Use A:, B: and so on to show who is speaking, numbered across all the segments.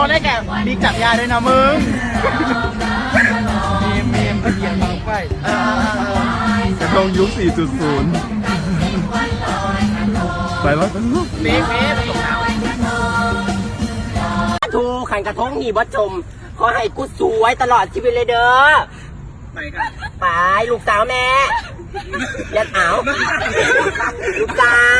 A: อนได้แก่บิ๊จับยาด้วยนะ
B: มึงมีมมีมเสียงบางไฟ
C: กระทงยุค4.0 ไปแล้ว
B: มีมมีมตกน้
D: ำทูขันกระทงหีบจม ขอให้กูสวยตลอดชีวิตเลยเด้อ ไปกันไปลูกสาวแม่ยันเอาลูกสาว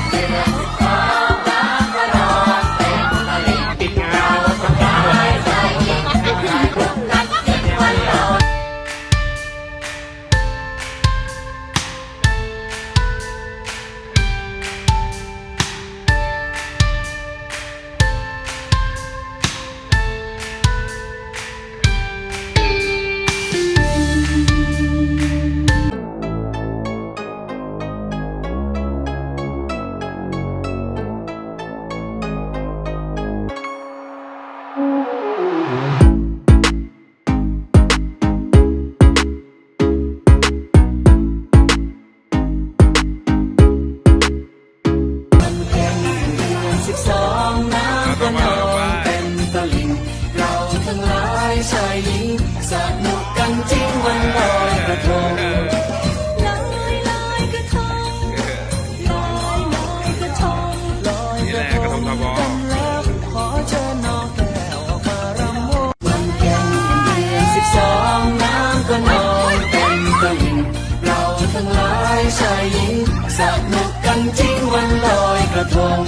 E: ระทงลละกระทงทันแล้อกวันเพ็เดือนสิบสองน้ำก็นองเต็มตลิ่เราทั้งหลายชายหญิงสนุกกันจริงวันลอยกระทง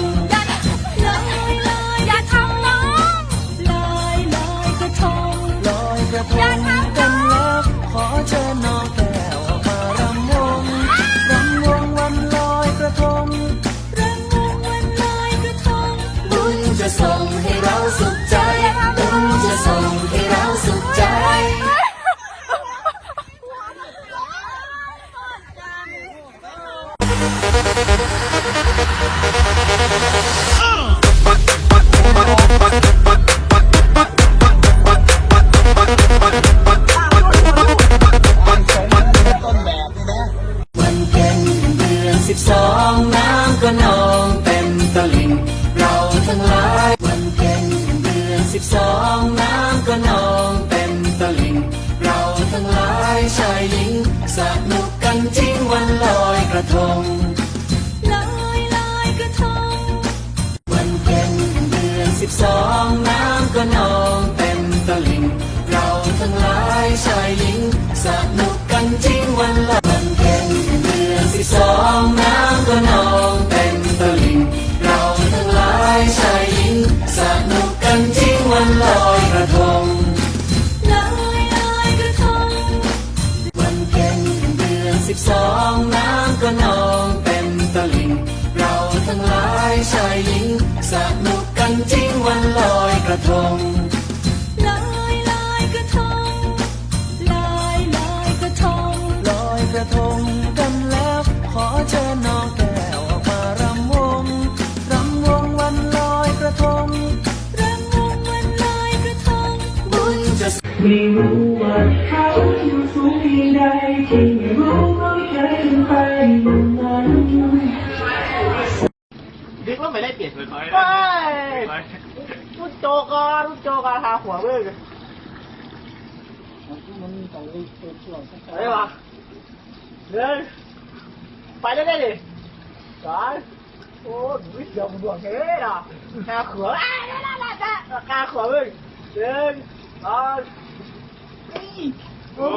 E: สิบสองน้ำก็นองเต็มตลิ่งเราทั้งหลายวันเพ็ญเดือนสิบสองน้ำก็นองเต็มตลิ่งเราทั้งหลายชายหญิงสาด สิบสองน้ำก็นองเต็มตลิ่ง เราทั้งหลายชายหญิงสนุกกันจริงวันละวันเพ็ญเดือนสิบสองน้ำก็นองเต็มตลิงเราทั้งหลายชายหญิงสนุกกันจริงวันลอยกระทงสิบสองน้ำก็นองเต็มตลิ่ง เราทั้งหลายชายหญิงสนุก กันจริงวันลอยกระทง
F: ลอยลอ
E: ยกระท
F: งลอยลอยกร
E: ะ
F: ทง
E: ลอยกระทงกันแล้วขอเชิญน้องแก้วมารำวงรำวงวันลอยกระทง
F: รำวงวันลอยกระทง
E: ไม่รู้ว่าเขาอยู่สูงที่ใดที่ไม่รู้เขาใจไป
A: ดึกแล้วไม่ได้เปลี่ยน
B: เลย
A: ไปพูดโจก่อนพูดโจก่นหาหัวมึน
G: ต้องรีบเปิวงสั
A: กหน่ยวะเดินไปได้ได้ดิสอนโอ้วิทย์ยองดวงเฮ้ยล่ะหาหัวอะล่ะล่ะล่ะล่ะหาหัวเลยเดินสอนโอ้